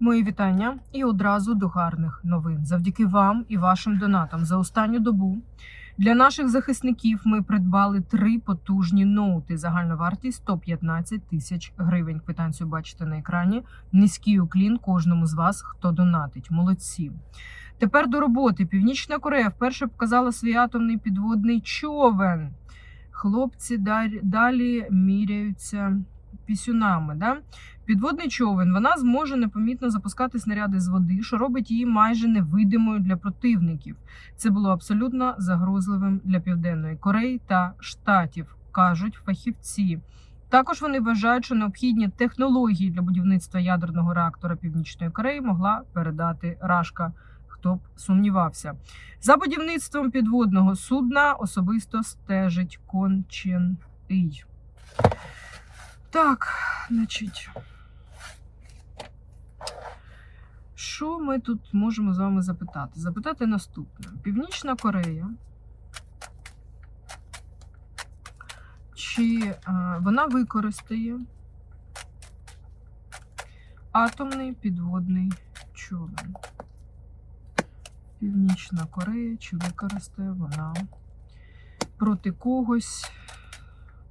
Мої вітання і одразу до гарних новин. Завдяки вам і вашим донатам за останню добу для наших захисників ми придбали три потужні ноути. Загальна вартість 115 тисяч гривень. Квитанцію бачите на екрані. Низький уклін кожному з вас, хто донатить. Молодці. Тепер до роботи. Північна Корея вперше показала свій атомний підводний човен. Хлопці далі, міряються пісюнами. Да? Підводний човен вона зможе непомітно запускати снаряди з води, що робить її майже невидимою для противників. Це було абсолютно загрозливим для Південної Кореї та Штатів, кажуть фахівці. Також вони вважають, що необхідні технології для будівництва ядерного реактора Північної Кореї могла передати Рашка. Хто б сумнівався. За будівництвом підводного судна особисто стежить Кон. Так, значить. Що ми тут можемо з вами запитати? Запитати наступне: Північна Корея. Чи е, вона використає атомний підводний човен? Північна Корея, чи використає вона проти когось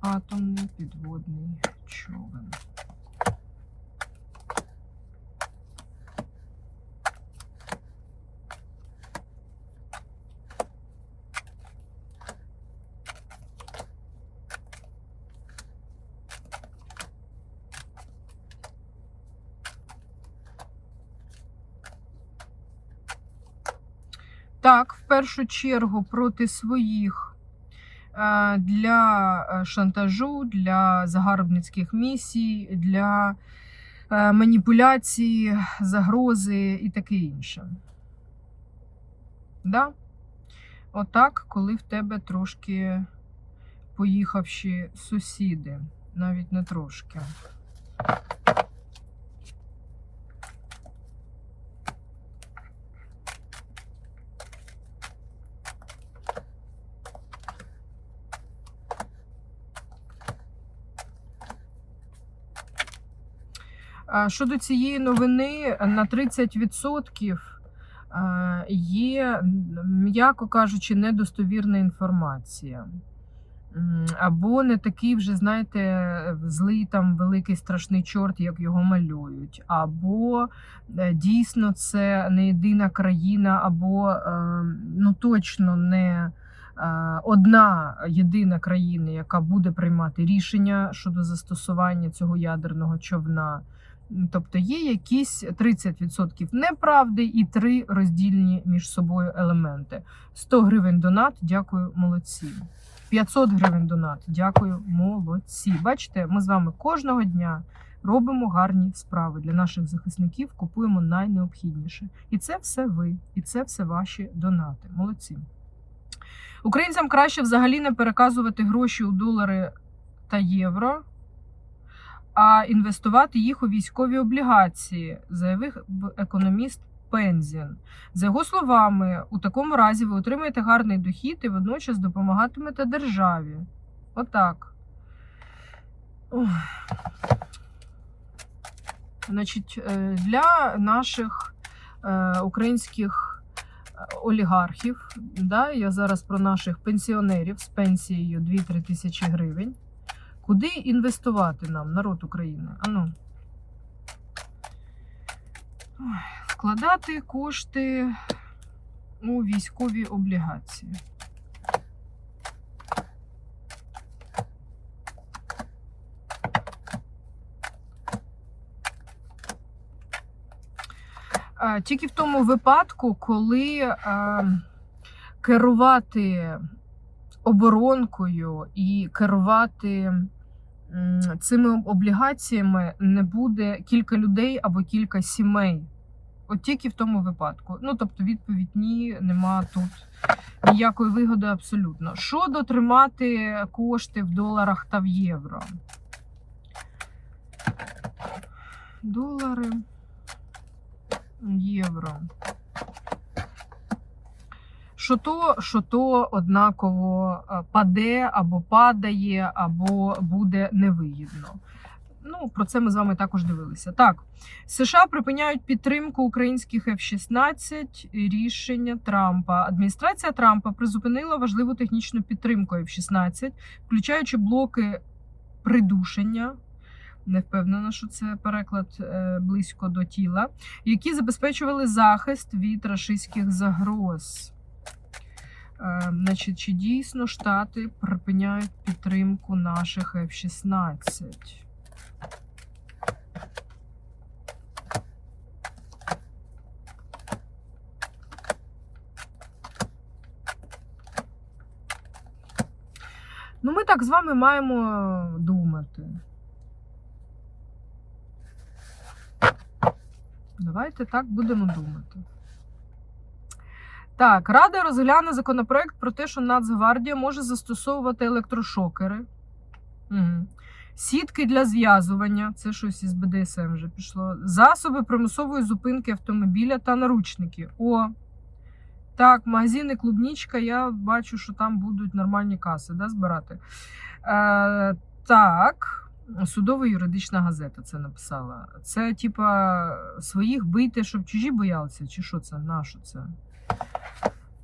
атомний підводний човен? Так, в першу чергу проти своїх для е, шантажу, для загарбницьких місій, для е, маніпуляції, загрози і таке інше. Да? Отак, коли в тебе трошки поїхавші сусіди, навіть не трошки. Щодо цієї новини, на 30% е, є, м'яко кажучи, недостовірна інформація. Або не такий вже, знаєте, злий там великий страшний чорт, як його малюють. Або е, дійсно це не єдина країна, або е, ну точно не одна єдина країна, яка буде приймати рішення щодо застосування цього ядерного човна. Тобто є якісь 30% неправди і три роздільні між собою елементи. 100 гривень донат, дякую, молодці. 500 гривень донат, дякую, молодці. Бачите, ми з вами кожного дня робимо гарні справи для наших захисників, купуємо найнеобхідніше. І це все ви, і це все ваші донати. Молодці. Українцям краще взагалі не переказувати гроші у долари та євро а інвестувати їх у військові облігації, заявив економіст Пензін. За його словами, у такому разі ви отримаєте гарний дохід і водночас допомагатимете державі. Отак. Значить, е, для наших е, українських е, олігархів, да, я зараз про наших пенсіонерів з пенсією 2-3 тисячі гривень. Куди інвестувати нам, народ України? Ану. Вкладати кошти у військові облігації. Тільки в тому випадку, коли а, керувати оборонкою і керувати цими облігаціями не буде кілька людей або кілька сімей. От тільки в тому випадку. Ну, тобто, відповідь ні, нема тут ніякої вигоди абсолютно. Що дотримати кошти в доларах та в євро? Долари, євро. Що то, що то однаково е, паде або падає, або буде невигідно. Ну, про це ми з вами також дивилися. Так, США припиняють підтримку українських F-16 рішення Трампа. Адміністрація Трампа призупинила важливу технічну підтримку F-16, включаючи блоки придушення. Не впевнена, що це переклад е, близько до тіла, які забезпечували захист від рашистських загроз. Е, Значить, чи дійсно Штати припиняють підтримку наших F-16? Ну, ми так з вами маємо думати. Давайте так будемо думати. Так, Рада розгляне законопроект про те, що Нацгвардія може застосовувати електрошокери, угу. сітки для зв'язування, це щось із БДСМ вже пішло, засоби примусової зупинки автомобіля та наручники. О, так, магазини Клубнічка, я бачу, що там будуть нормальні каси да, збирати. Е, так. Судова юридична газета це написала. Це, типа, своїх бити, щоб чужі боялися, чи що це? На що це?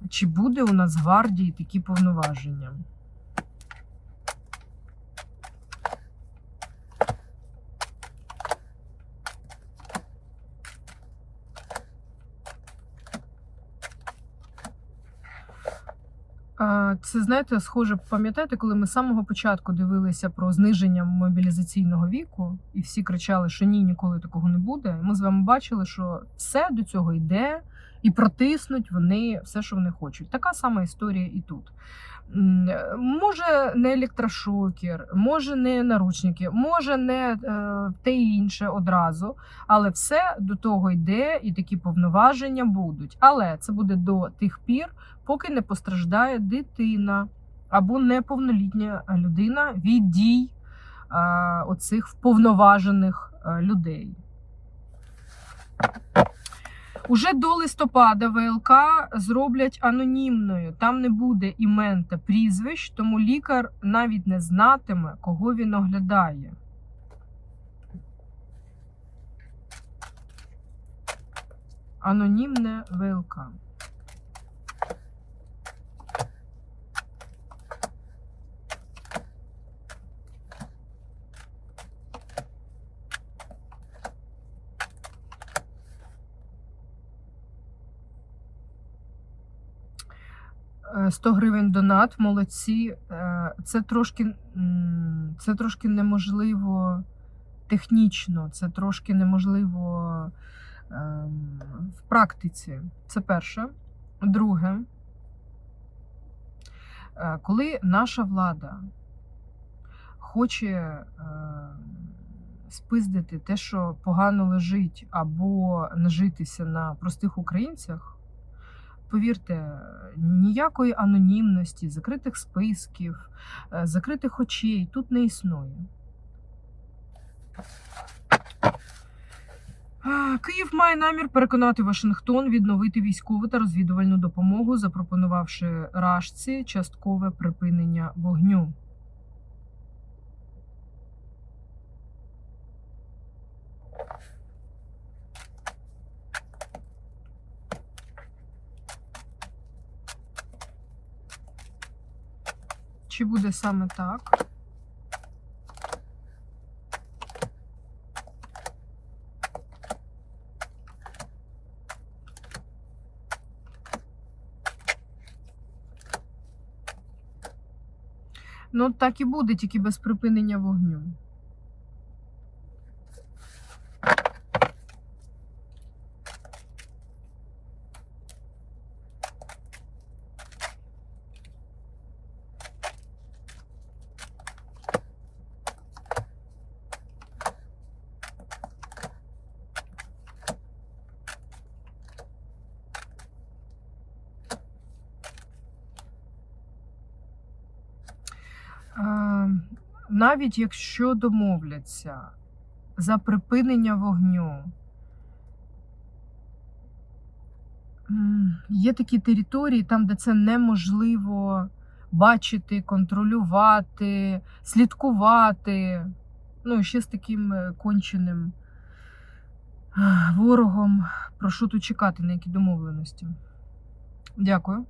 Чи буде у нас гвардії такі повноваження? Це знаєте, схоже, пам'ятаєте, коли ми з самого початку дивилися про зниження мобілізаційного віку, і всі кричали, що ні, ніколи такого не буде. Ми з вами бачили, що все до цього йде, і протиснуть вони все, що вони хочуть. Така сама історія і тут. Може, не електрошокер, може не наручники, може не е, те і інше одразу, але все до того йде, і такі повноваження будуть. Але це буде до тих пір, поки не постраждає дитина або неповнолітня людина від дій е, оцих вповноважених е, людей. Уже до листопада ВЛК зроблять анонімною. Там не буде імен та прізвищ, тому лікар навіть не знатиме, кого він оглядає. Анонімне ВЛК. 100 гривень донат, молодці. Е, Це трошки, це трошки неможливо технічно, це трошки неможливо ем, в практиці. Це перше. Друге, е, коли наша влада хоче спиздити те, що погано лежить, або нажитися на простих українцях. Повірте, ніякої анонімності, закритих списків, е, закритих очей тут не існує. Київ має намір переконати Вашингтон відновити військову та розвідувальну допомогу, запропонувавши Рашці часткове припинення вогню. Чи буде саме так? Ну, так і буде, тільки без припинення вогню. Е, навіть якщо домовляться за припинення вогню, є такі території, там, де це неможливо бачити, контролювати, слідкувати. Ну, ще з таким е, конченим ворогом. Прошу тут чекати на які домовленості. Дякую.